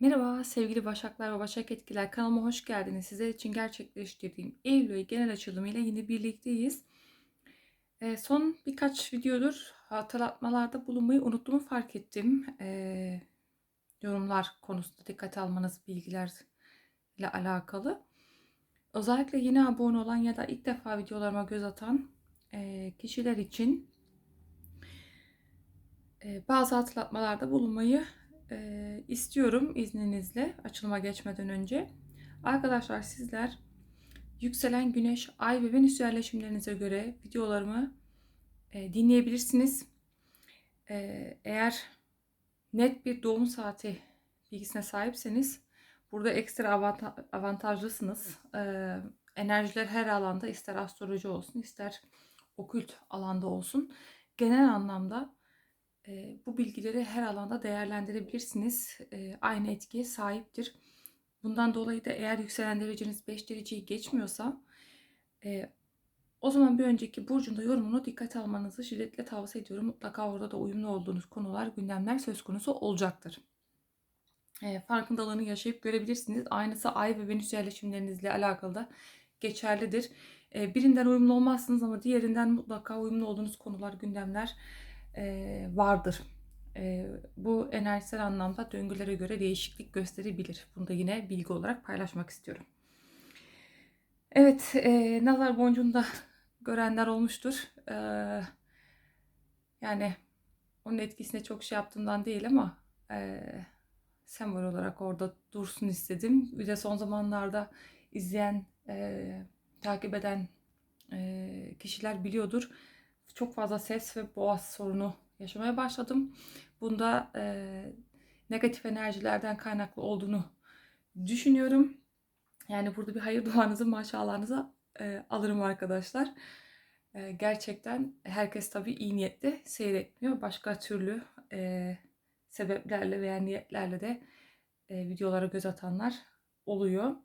Merhaba sevgili Başaklar ve Başak Etkiler kanalıma hoş geldiniz. Sizler için gerçekleştirdiğim Eylül genel açılımı ile yine birlikteyiz. Ee, son birkaç videodur hatırlatmalarda bulunmayı unuttuğumu fark ettim. Ee, yorumlar konusunda dikkat almanız bilgilerle alakalı. Özellikle yeni abone olan ya da ilk defa videolarıma göz atan e, kişiler için e, bazı hatırlatmalarda bulunmayı e, istiyorum izninizle açılıma geçmeden önce. Arkadaşlar sizler yükselen güneş, ay ve venüs yerleşimlerinize göre videolarımı e, dinleyebilirsiniz. E, eğer net bir doğum saati bilgisine sahipseniz burada ekstra avanta- avantajlısınız. E, enerjiler her alanda ister astroloji olsun ister okült alanda olsun genel anlamda bu bilgileri her alanda değerlendirebilirsiniz. Aynı etkiye sahiptir. Bundan dolayı da eğer yükselen dereceniz 5 dereceyi geçmiyorsa o zaman bir önceki burcunda yorumunu dikkate almanızı şiddetle tavsiye ediyorum. Mutlaka orada da uyumlu olduğunuz konular, gündemler söz konusu olacaktır. Farkındalığını yaşayıp görebilirsiniz. Aynısı ay ve venüs yerleşimlerinizle alakalı da geçerlidir. Birinden uyumlu olmazsınız ama diğerinden mutlaka uyumlu olduğunuz konular, gündemler e, vardır. E, bu enerjisel anlamda döngülere göre değişiklik gösterebilir. Bunu da yine bilgi olarak paylaşmak istiyorum. Evet, e, nazar boncuğunu da görenler olmuştur. E, yani onun etkisine çok şey yaptığımdan değil ama e, sembol olarak orada dursun istedim. Bir de son zamanlarda izleyen, e, takip eden e, kişiler biliyordur. Çok fazla ses ve boğaz sorunu yaşamaya başladım. Bunda e, negatif enerjilerden kaynaklı olduğunu düşünüyorum. Yani burada bir hayır duanızı, maşallahınızı e, alırım arkadaşlar. E, gerçekten herkes tabii iyi niyetli seyretmiyor. Başka türlü e, sebeplerle veya niyetlerle de e, videolara göz atanlar oluyor.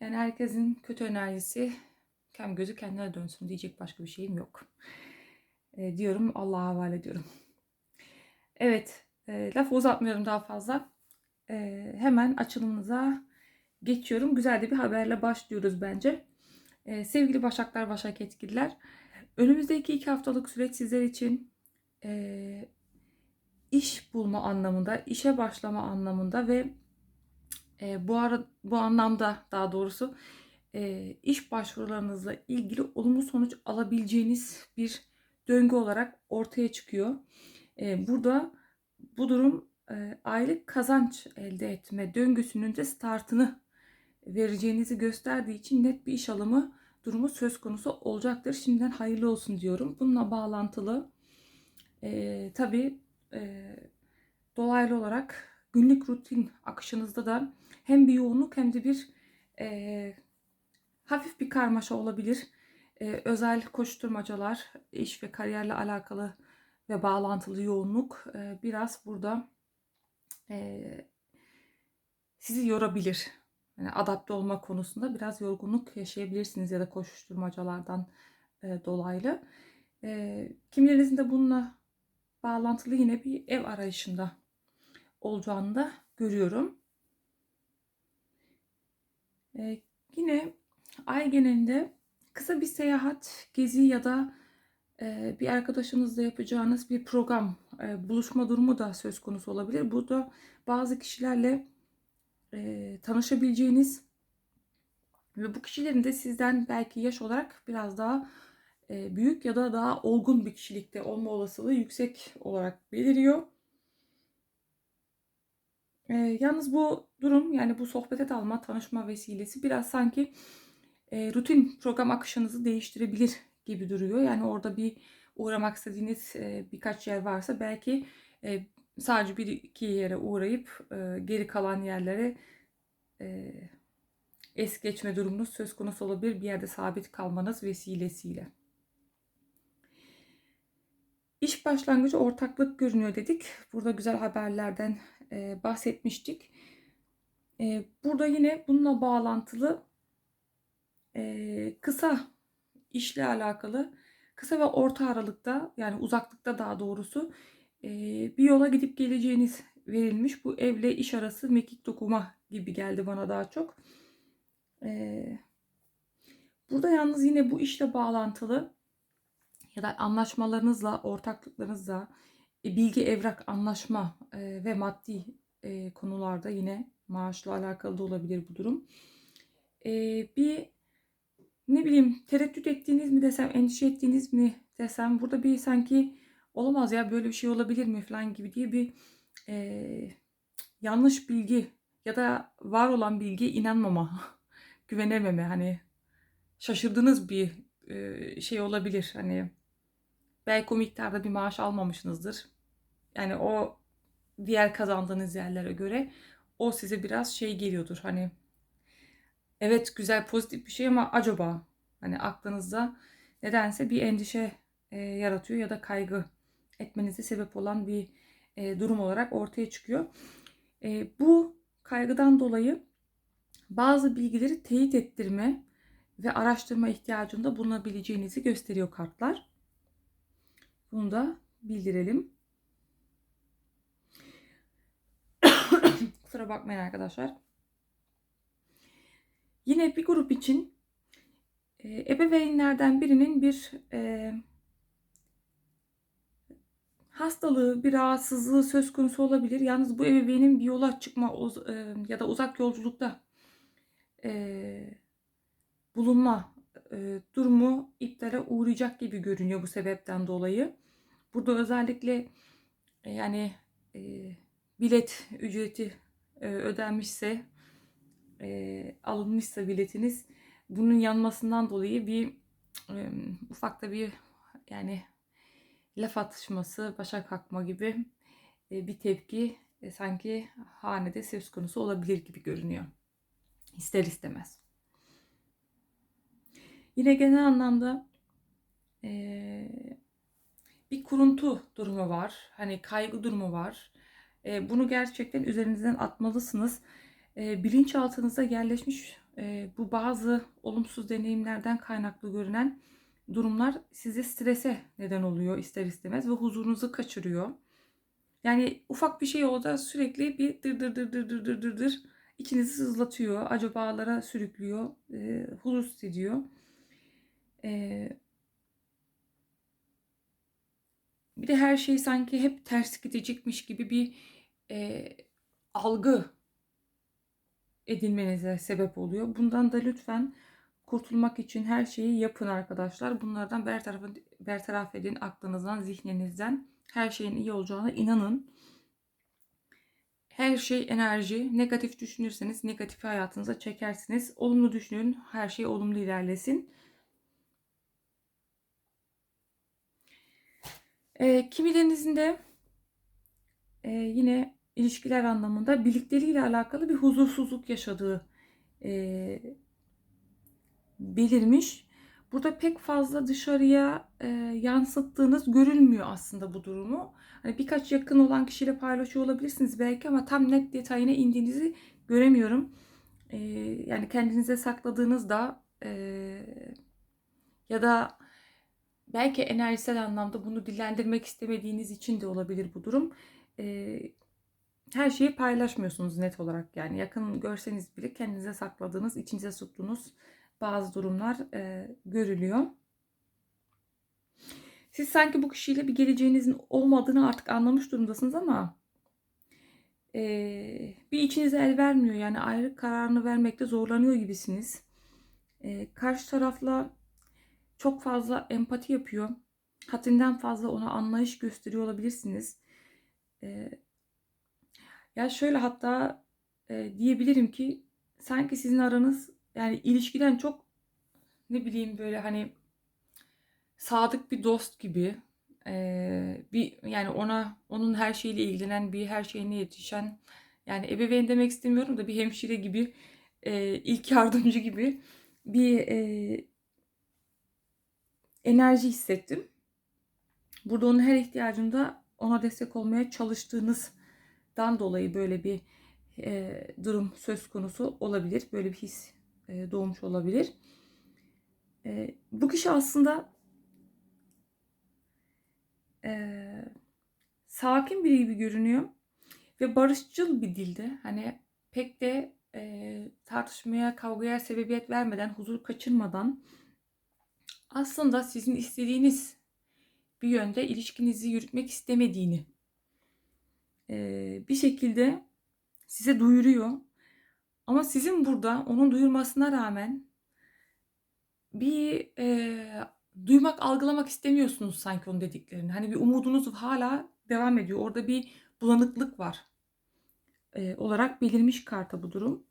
Yani herkesin kötü enerjisi kem gözü kendine dönsün diyecek başka bir şeyim yok. E, diyorum Allah'a havale ediyorum. Evet, e, lafı uzatmıyorum daha fazla. E, hemen açılımımıza geçiyorum. Güzel de bir haberle başlıyoruz bence. E, sevgili Başaklar, Başak Etkililer. Önümüzdeki iki haftalık süreç sizler için e, iş bulma anlamında, işe başlama anlamında ve e, bu ara bu anlamda daha doğrusu e, iş başvurularınızla ilgili olumlu sonuç alabileceğiniz bir döngü olarak ortaya çıkıyor. E, burada bu durum e, aylık kazanç elde etme döngüsünün de startını vereceğinizi gösterdiği için net bir iş alımı durumu söz konusu olacaktır. Şimdiden hayırlı olsun diyorum. Bununla bağlantılı e, tabii e, dolaylı olarak günlük rutin akışınızda da hem bir yoğunluk hem de bir e, hafif bir karmaşa olabilir. E, özel koşturmacalar, iş ve kariyerle alakalı ve bağlantılı yoğunluk e, biraz burada e, sizi yorabilir. Yani adapte olma konusunda biraz yorgunluk yaşayabilirsiniz ya da koşuşturmacalardan e, dolaylı. E, kimilerinizin de bununla bağlantılı yine bir ev arayışında olacağını da görüyorum. E, yine ay genelinde kısa bir seyahat, gezi ya da e, bir arkadaşınızla yapacağınız bir program, e, buluşma durumu da söz konusu olabilir. Burada bazı kişilerle e, tanışabileceğiniz ve bu kişilerin de sizden belki yaş olarak biraz daha e, büyük ya da daha olgun bir kişilikte olma olasılığı yüksek olarak beliriyor. E, yalnız bu durum yani bu sohbete dalma, tanışma vesilesi biraz sanki e, rutin program akışınızı değiştirebilir gibi duruyor. Yani orada bir uğramak istediğiniz e, birkaç yer varsa belki e, sadece bir iki yere uğrayıp e, geri kalan yerlere e, es geçme durumunuz söz konusu olabilir. Bir yerde sabit kalmanız vesilesiyle. İş başlangıcı ortaklık görünüyor dedik. Burada güzel haberlerden e, bahsetmiştik. E, burada yine bununla bağlantılı e, kısa işle alakalı kısa ve orta aralıkta yani uzaklıkta daha doğrusu e, bir yola gidip geleceğiniz verilmiş. Bu evle iş arası mekik dokuma gibi geldi bana daha çok. Ee, burada yalnız yine bu işle bağlantılı ya da anlaşmalarınızla, ortaklıklarınızla e, bilgi evrak anlaşma e, ve maddi e, konularda yine maaşla alakalı da olabilir bu durum. E, bir ne bileyim tereddüt ettiğiniz mi desem, endişe ettiğiniz mi desem burada bir sanki olamaz ya böyle bir şey olabilir mi falan gibi diye bir e, yanlış bilgi ya da var olan bilgiye inanmama, güvenememe hani şaşırdığınız bir e, şey olabilir. Hani belki o miktarda bir maaş almamışsınızdır. Yani o diğer kazandığınız yerlere göre o size biraz şey geliyordur. Hani evet güzel pozitif bir şey ama acaba hani aklınızda nedense bir endişe e, yaratıyor ya da kaygı etmenize sebep olan bir e, durum olarak ortaya çıkıyor. E, bu kaygıdan dolayı bazı bilgileri teyit ettirme ve araştırma ihtiyacında bulunabileceğinizi gösteriyor kartlar. Bunu da bildirelim. Kusura bakmayın arkadaşlar. Yine bir grup için e, ebeveynlerden birinin bir e, hastalığı, bir rahatsızlığı söz konusu olabilir. Yalnız bu ebeveynin bir yola çıkma e, ya da uzak yolculukta e, bulunma e, durumu iptale uğrayacak gibi görünüyor bu sebepten dolayı. Burada özellikle e, yani e, bilet ücreti e, ödenmişse e, alınmışsa biletiniz bunun yanmasından dolayı bir e, ufak da bir yani laf atışması, başa kalkma gibi e, bir tepki e, sanki hanede söz konusu olabilir gibi görünüyor. İster istemez. Yine genel anlamda e, bir kuruntu durumu var. Hani kaygı durumu var. E, bunu gerçekten üzerinizden atmalısınız. E, bilinçaltınıza yerleşmiş e, bu bazı olumsuz deneyimlerden kaynaklı görünen durumlar size strese neden oluyor ister istemez ve huzurunuzu kaçırıyor. Yani ufak bir şey oldu sürekli bir dır dır dır dır dır dır dır dır içinizi sızlatıyor, acabalara sürüklüyor, e, huzursuz ediyor. E, bir de her şey sanki hep ters gidecekmiş gibi bir e, algı edinmenize sebep oluyor. Bundan da lütfen kurtulmak için her şeyi yapın arkadaşlar. Bunlardan bertaraf, bertaraf edin aklınızdan, zihninizden. Her şeyin iyi olacağına inanın. Her şey enerji. Negatif düşünürseniz negatif hayatınıza çekersiniz. Olumlu düşünün. Her şey olumlu ilerlesin. E, kimilerinizin de e, yine ilişkiler anlamında birlikleriyle alakalı bir huzursuzluk yaşadığı e, belirmiş. Burada pek fazla dışarıya e, yansıttığınız görülmüyor aslında bu durumu. Hani birkaç yakın olan kişiyle paylaşıyor olabilirsiniz belki ama tam net detayına indiğinizi göremiyorum. E, yani kendinize sakladığınızda e, ya da belki enerjisel anlamda bunu dillendirmek istemediğiniz için de olabilir bu durum. E, her şeyi paylaşmıyorsunuz net olarak yani yakın görseniz bile kendinize sakladığınız, içinize tuttuğunuz bazı durumlar e, görülüyor. Siz sanki bu kişiyle bir geleceğinizin olmadığını artık anlamış durumdasınız ama e, bir içinize el vermiyor. Yani ayrı kararını vermekte zorlanıyor gibisiniz. E, karşı tarafla çok fazla empati yapıyor. Haddinden fazla ona anlayış gösteriyor olabilirsiniz. E, ya şöyle hatta e, diyebilirim ki sanki sizin aranız yani ilişkiden çok ne bileyim böyle hani sadık bir dost gibi e, bir yani ona onun her şeyle ilgilenen bir her şeyine yetişen yani ebeveyn demek istemiyorum da bir hemşire gibi e, ilk yardımcı gibi bir e, enerji hissettim. Burada onun her ihtiyacında ona destek olmaya çalıştığınızdan dolayı böyle bir e, durum söz konusu olabilir. Böyle bir his e, doğmuş olabilir. E, bu kişi aslında e, sakin biri gibi görünüyor. ve barışçıl bir dilde hani pek de e, tartışmaya, kavgaya sebebiyet vermeden, huzur kaçırmadan aslında sizin istediğiniz bir yönde ilişkinizi yürütmek istemediğini bir şekilde size duyuruyor. Ama sizin burada onun duyurmasına rağmen bir e, duymak, algılamak istemiyorsunuz sanki onun dediklerini. Hani bir umudunuz hala devam ediyor. Orada bir bulanıklık var. E, olarak belirmiş karta bu durum.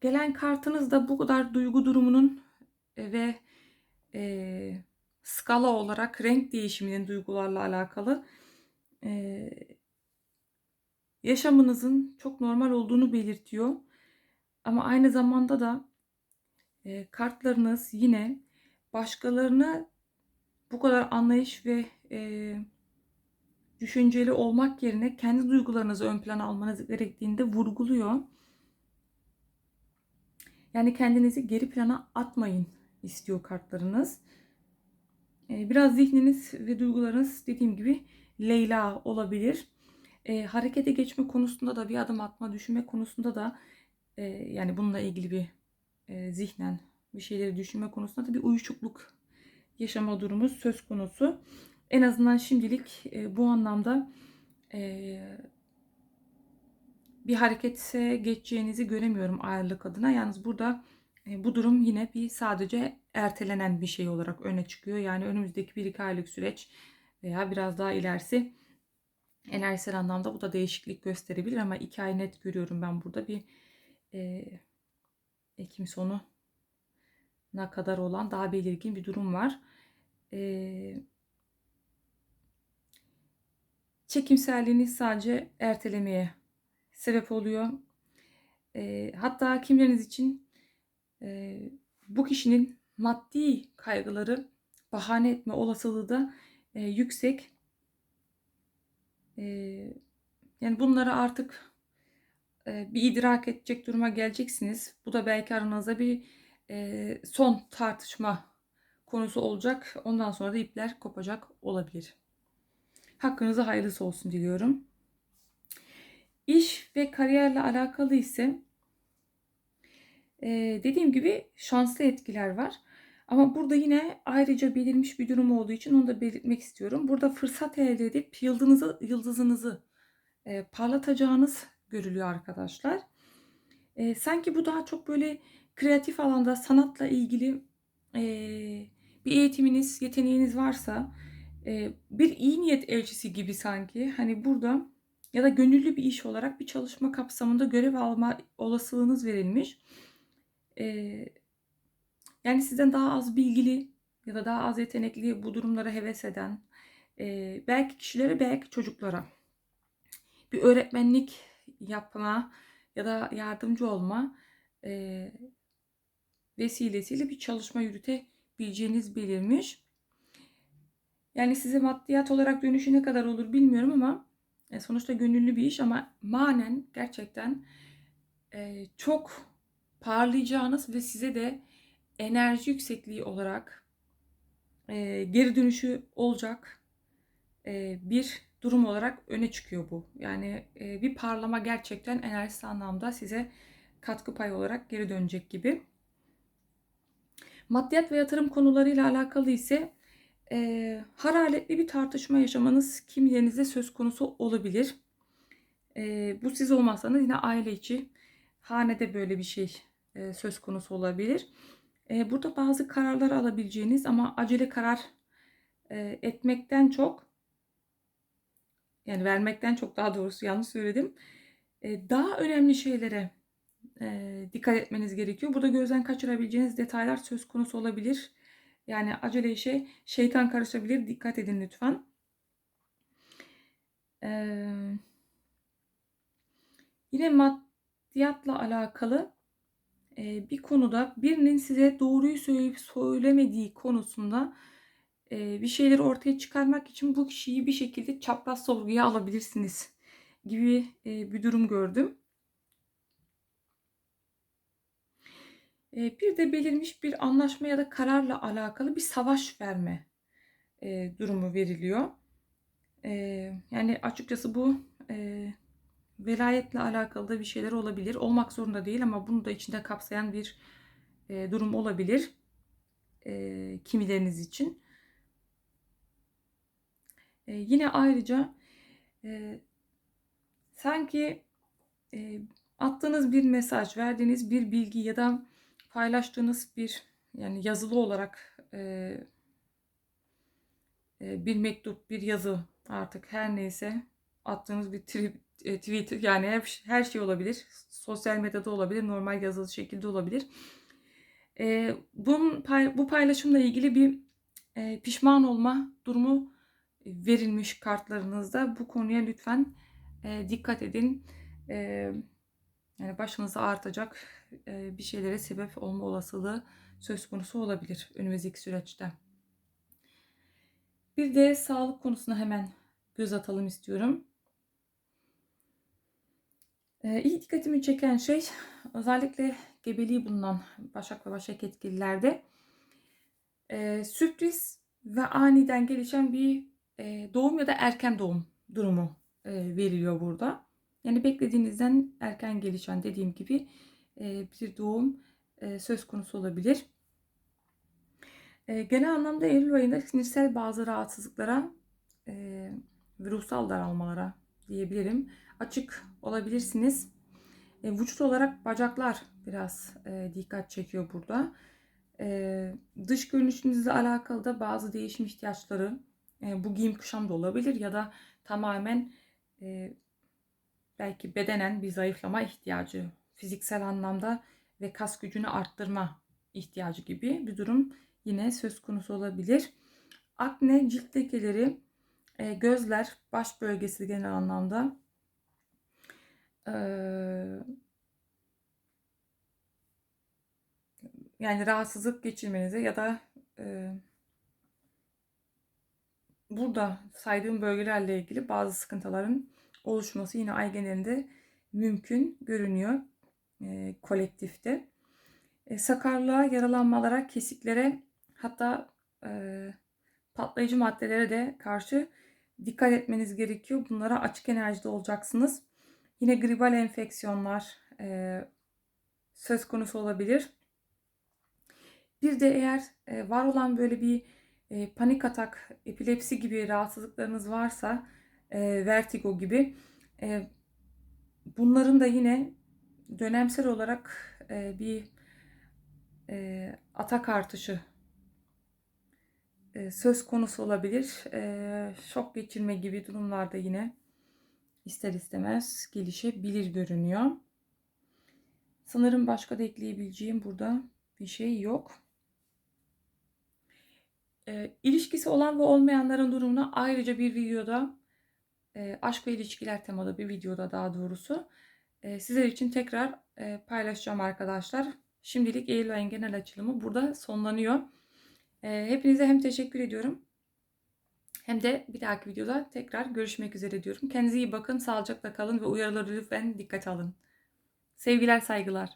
Gelen kartınız da bu kadar duygu durumunun ve e, skala olarak renk değişiminin duygularla alakalı e, yaşamınızın çok normal olduğunu belirtiyor. Ama aynı zamanda da e, kartlarınız yine başkalarını bu kadar anlayış ve e, düşünceli olmak yerine kendi duygularınızı ön plana almanız gerektiğinde vurguluyor. Yani kendinizi geri plana atmayın istiyor kartlarınız. E, biraz zihniniz ve duygularınız dediğim gibi Leyla olabilir. E, harekete geçme konusunda da bir adım atma, düşünme konusunda da e, yani bununla ilgili bir e, zihnen bir şeyleri düşünme konusunda da bir uyuşukluk yaşama durumu söz konusu. En azından şimdilik e, bu anlamda e, bir harekete geçeceğinizi göremiyorum ayrılık adına. Yalnız burada bu durum yine bir sadece ertelenen bir şey olarak öne çıkıyor. Yani önümüzdeki bir iki aylık süreç veya biraz daha ilerisi enerjisel anlamda bu da değişiklik gösterebilir ama iki ay net görüyorum ben burada bir e, Ekim sonu ne kadar olan daha belirgin bir durum var. E, çekimselliğiniz sadece ertelemeye sebep oluyor. E, hatta kimleriniz için e, bu kişinin maddi kaygıları bahane etme olasılığı da e, yüksek. E, yani bunları artık e, bir idrak edecek duruma geleceksiniz. Bu da belki aranızda bir e, son tartışma konusu olacak. Ondan sonra da ipler kopacak olabilir. Hakkınıza hayırlısı olsun diliyorum. İş ve kariyerle alakalı ise e, dediğim gibi şanslı etkiler var. Ama burada yine ayrıca belirmiş bir durum olduğu için onu da belirtmek istiyorum. Burada fırsat elde edip yıldızınızı, yıldızınızı e, parlatacağınız görülüyor arkadaşlar. E, sanki bu daha çok böyle kreatif alanda sanatla ilgili e, bir eğitiminiz, yeteneğiniz varsa e, bir iyi niyet elçisi gibi sanki. Hani burada ya da gönüllü bir iş olarak bir çalışma kapsamında görev alma olasılığınız verilmiş. Yani sizden daha az bilgili ya da daha az yetenekli bu durumlara heves eden e, belki kişilere belki çocuklara bir öğretmenlik yapma ya da yardımcı olma e, vesilesiyle bir çalışma yürütebileceğiniz belirmiş. Yani size maddiyat olarak dönüşü ne kadar olur bilmiyorum ama e, sonuçta gönüllü bir iş ama manen gerçekten e, çok parlayacağınız ve size de enerji yüksekliği olarak e, geri dönüşü olacak e, bir durum olarak öne çıkıyor bu. Yani e, bir parlama gerçekten enerjisi anlamda size katkı payı olarak geri dönecek gibi. Maddiyat ve yatırım konularıyla alakalı ise e, hararetli bir tartışma yaşamanız kimilerinizde söz konusu olabilir. E, bu siz olmazsanız yine aile içi hanede böyle bir şey söz konusu olabilir. E, burada bazı kararlar alabileceğiniz ama acele karar e, etmekten çok yani vermekten çok daha doğrusu yanlış söyledim. E, daha önemli şeylere e, dikkat etmeniz gerekiyor. Burada gözden kaçırabileceğiniz detaylar söz konusu olabilir. Yani acele işe şeytan karışabilir. Dikkat edin lütfen. Yine maddiyatla alakalı e, bir konuda birinin size doğruyu söyleyip söylemediği konusunda e, bir şeyleri ortaya çıkarmak için bu kişiyi bir şekilde çapraz sorguya alabilirsiniz gibi e, bir durum gördüm. bir de belirmiş bir anlaşma ya da kararla alakalı bir savaş verme e, durumu veriliyor. E, yani açıkçası bu e, velayetle alakalı da bir şeyler olabilir. Olmak zorunda değil ama bunu da içinde kapsayan bir e, durum olabilir e, kimileriniz için. E, yine ayrıca e, sanki e, attığınız bir mesaj, verdiğiniz bir bilgi ya da paylaştığınız bir yani yazılı olarak e, e, bir mektup, bir yazı artık her neyse attığınız bir tri, e, tweet yani her, her şey olabilir. Sosyal medyada olabilir, normal yazılı şekilde olabilir. E, bunun bu paylaşımla ilgili bir e, pişman olma durumu verilmiş kartlarınızda. Bu konuya lütfen e, dikkat edin. E, yani başınızı artacak e, bir şeylere sebep olma olasılığı söz konusu olabilir önümüzdeki süreçte. Bir de sağlık konusuna hemen göz atalım istiyorum. Ee, dikkatimi çeken şey özellikle gebeliği bulunan başak ve başak etkililerde e, sürpriz ve aniden gelişen bir e, doğum ya da erken doğum durumu e, veriliyor burada. Yani beklediğinizden erken gelişen dediğim gibi bir doğum söz konusu olabilir. Genel anlamda Eylül ayında sinirsel bazı rahatsızlıklara e, ve ruhsal daralmalara diyebilirim. Açık olabilirsiniz. E, vücut olarak bacaklar biraz e, dikkat çekiyor burada. E, dış görünüşünüzle alakalı da bazı değişim ihtiyaçları e, bu giyim kuşam da olabilir ya da tamamen e, belki bedenen bir zayıflama ihtiyacı, fiziksel anlamda ve kas gücünü arttırma ihtiyacı gibi bir durum yine söz konusu olabilir. Akne, cilt lekeleri, e, gözler, baş bölgesi genel anlamda e, yani rahatsızlık geçirmenize ya da e, burada saydığım bölgelerle ilgili bazı sıkıntıların oluşması yine ay genelinde mümkün görünüyor kolektifte. Sakarlığa, yaralanmalara, kesiklere hatta patlayıcı maddelere de karşı dikkat etmeniz gerekiyor. Bunlara açık enerjide olacaksınız. Yine gribal enfeksiyonlar e, söz konusu olabilir. Bir de eğer e, var olan böyle bir e, panik atak, epilepsi gibi rahatsızlıklarınız varsa, e, vertigo gibi e, bunların da yine dönemsel olarak e, bir e, atak artışı söz konusu olabilir. E, şok geçirme gibi durumlarda yine ister istemez gelişebilir görünüyor. Sanırım başka da ekleyebileceğim burada bir şey yok. E, ilişkisi olan ve olmayanların durumuna ayrıca bir videoda e, aşk ve ilişkiler temalı bir videoda daha doğrusu e, sizler için tekrar e, paylaşacağım arkadaşlar. Şimdilik Eylül ayın genel açılımı burada sonlanıyor. E, hepinize hem teşekkür ediyorum hem de bir dahaki videoda tekrar görüşmek üzere diyorum. Kendinize iyi bakın, sağlıcakla kalın ve uyarıları lütfen dikkate alın. Sevgiler, saygılar.